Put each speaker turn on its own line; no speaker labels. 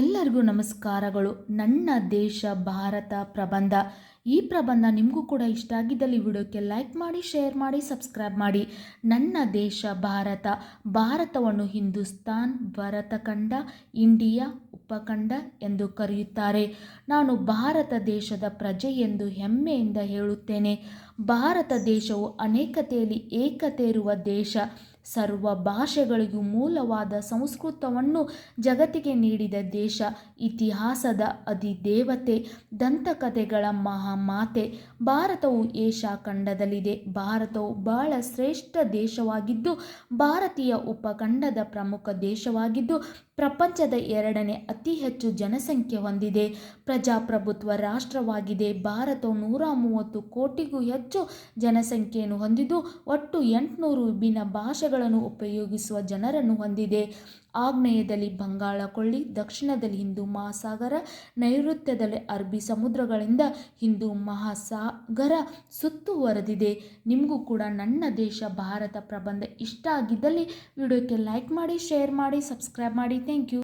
ಎಲ್ಲರಿಗೂ ನಮಸ್ಕಾರಗಳು. ನನ್ನ ದೇಶ, ಭಾರತ ಪ್ರಬಂಧ. ಈ ಪ್ರಬಂಧ ನಿಮಗೂ ಕೂಡ ಇಷ್ಟ ಆಗಿದ್ದಲ್ಲಿ ವಿಡಿಯೋಕ್ಕೆ ಲೈಕ್ ಮಾಡಿ, ಶೇರ್ ಮಾಡಿ, ಸಬ್ಸ್ಕ್ರೈಬ್ ಮಾಡಿ. ನನ್ನ ದೇಶ, ಭಾರತ. ಭಾರತವನ್ನು ಹಿಂದೂಸ್ತಾನ್, ಭರತಖಂಡ, ಇಂಡಿಯಾ, ಉಪಖಂಡ ಎಂದು ಕರೆಯುತ್ತಾರೆ. ನಾನು ಭಾರತ ದೇಶದ ಪ್ರಜೆ ಎಂದು ಹೆಮ್ಮೆಯಿಂದ ಹೇಳುತ್ತೇನೆ. ಭಾರತ ದೇಶವು ಅನೇಕತೆಯಲ್ಲಿ ಏಕತೆ ಇರುವ ದೇಶ. ಸರ್ವ ಭಾಷೆಗಳಿಗೂ ಮೂಲವಾದ ಸಂಸ್ಕೃತವನ್ನು ಜಗತ್ತಿಗೆ ನೀಡಿದ ದೇಶ, ಇತಿಹಾಸದ ಅಧಿದೇವತೆ, ದಂತಕಥೆಗಳ ಮಹಾಮಾತೆ. ಭಾರತವು ಏಷ್ಯಾ ಖಂಡದಲ್ಲಿದೆ. ಭಾರತವು ಬಹಳ ಶ್ರೇಷ್ಠ ದೇಶವಾಗಿದ್ದು, ಭಾರತೀಯ ಉಪಖಂಡದ ಪ್ರಮುಖ ದೇಶವಾಗಿದ್ದು, ಪ್ರಪಂಚದ ಎರಡನೇ ಅತಿ ಹೆಚ್ಚು ಜನಸಂಖ್ಯೆ ಹೊಂದಿದೆ. ಪ್ರಜಾಪ್ರಭುತ್ವ ರಾಷ್ಟ್ರವಾಗಿದೆ. ಭಾರತವು ನೂರ ಮೂವತ್ತು ಕೋಟಿಗೂ ಹೆಚ್ಚು ಜನಸಂಖ್ಯೆಯನ್ನು ಹೊಂದಿದ್ದು, ಒಟ್ಟು ಎಂಟುನೂರು ವಿಭಿನ್ನ ಭಾಷೆಗಳನ್ನು ಉಪಯೋಗಿಸುವ ಜನರನ್ನು ಹೊಂದಿದೆ. ಆಗ್ನೇಯದಲ್ಲಿ ಬಂಗಾಳ ಕೊಳ್ಳಿ, ದಕ್ಷಿಣದಲ್ಲಿ ಹಿಂದೂ ಮಹಾಸಾಗರ, ನೈಋತ್ಯದಲ್ಲಿ ಅರಬ್ಬಿ ಸಮುದ್ರಗಳಿಂದ ಹಿಂದೂ ಮಹಾಸಾಗರ ಸುತ್ತುವರೆದಿದೆ ನಿಮಗೂ ಕೂಡ ನನ್ನ ದೇಶ ಭಾರತ ಪ್ರಬಂಧ ಇಷ್ಟ ಆಗಿದ್ದಲ್ಲಿ ವಿಡಿಯೋಕ್ಕೆ ಲೈಕ್ ಮಾಡಿ, ಶೇರ್ ಮಾಡಿ, ಸಬ್ಸ್ಕ್ರೈಬ್ ಮಾಡಿ. Thank you.